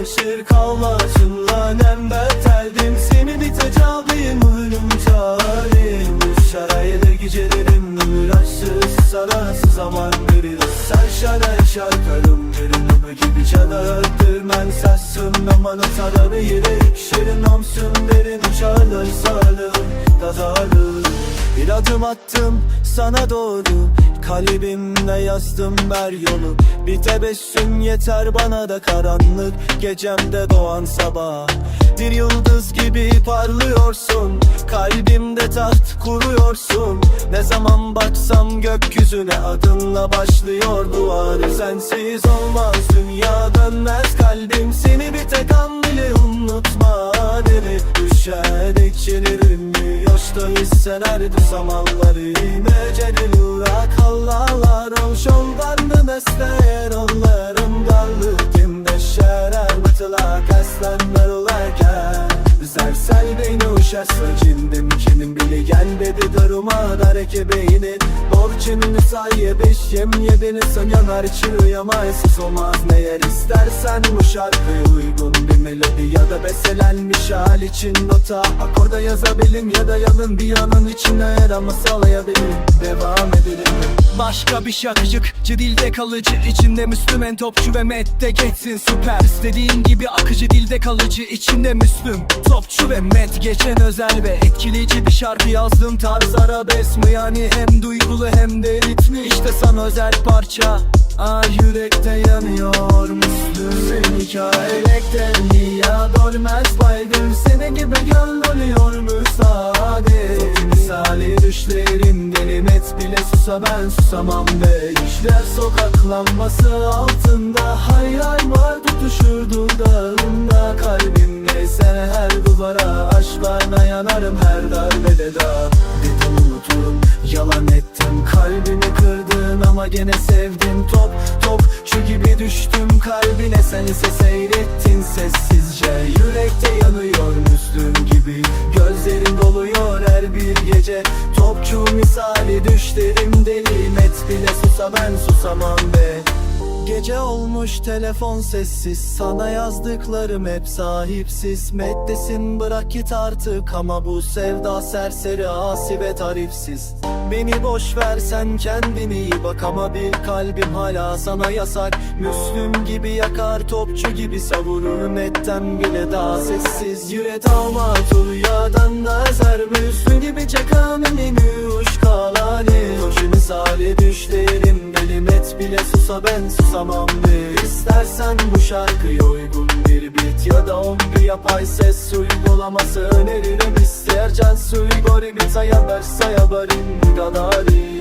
ben şir kalmasınla nem beterdim Seni bir tecavüyüm ölüm çarim Şarayda gecelerim uğraşsız Sarasız zaman verir Sen şara şarkarım Verin gibi çanaktır Men sessün aman o tararı yürek Şirin omsun derin uçarlar sağlığım Kazarım bir adım attım sana doğru. Kalbimle yazdım her yolu. Bir tebessüm yeter bana da karanlık. Gecemde doğan sabah. Bir yıldız gibi parlıyorsun. Kalbimde taht kuruyorsun. Ne zaman baksam gökyüzüne adınla başlıyor duvarı. Sensiz olmaz dünya dönmez. Kalbim Seni bir tek an bile unutma. Dedi Düşer içlerim Yoşta hissenerdi zamanları. Mecelil uğrak Allah'lar Olş ondandı mesleğer onların uşarsa cindim kinim bile gel dedi daruma Dareke beyni. Borçunu sayye beş yem yedini sen. Yanar için uyamaysız olmaz. Ne yer istersen bu şarkıya uygun bir melodi Ya da bestelenmiş hal için nota. Akorda yazabilirim ya da yalın bir yanın içine yer ama sağlayabilirim Devam Başka bir şakacık Dilde kalıcı. İçinde Müslüman topçu ve mette geçsin süper. İstediğin gibi akıcı dilde kalıcı. İçinde Müslüm Topçu ve met. Geçen özel ve etkileyici bir şarkı yazdım. Tarz arabesk mi? Yani hem duygulu hem de ritmi. İşte sana özel parça. Ah yürekte yanıyor Müslüm. Seni hikayelekten ya Dolmez? Baydım Seni gibi gönül oluyor müsaade Misali düşlerin Delim et bile susa ben susamam be. İşler sokaklanması altında. Hayal var tutuşur dudağında Kalbimde sen her duvara. Aşklarına yanarım her darbede da Dedim unuturum yalan ettim. Kalbimi kırdın ama gene sevdim. Top top şu gibi düştüm kalbine. Sen ise seyrettin sessizce. Yürekte gibi Gözlerin doluyor her bir gece. Topçu misali düşlerim deli. Met bile susa ben susamam be Gece olmuş telefon sessiz. Sana yazdıklarım hep sahipsiz. Meddesin bırak git artık Ama bu sevda serseri asi ve tarifsiz. Beni boş versen kendine iyi bak Ama bir kalbim hala sana yasak. Müslüm gibi yakar topçu gibi savurur Metten bile daha sessiz. Yüre damat rüyadan da ezer. Müslüm gibi çakan önemi uşkalani Hoşu misali met bile susa ben susamam be İstersen bu şarkıya uygun bir bit Ya da on bir yapay ses uygulaması öneririm. İster can suy gori bir saya ber saya barin gadari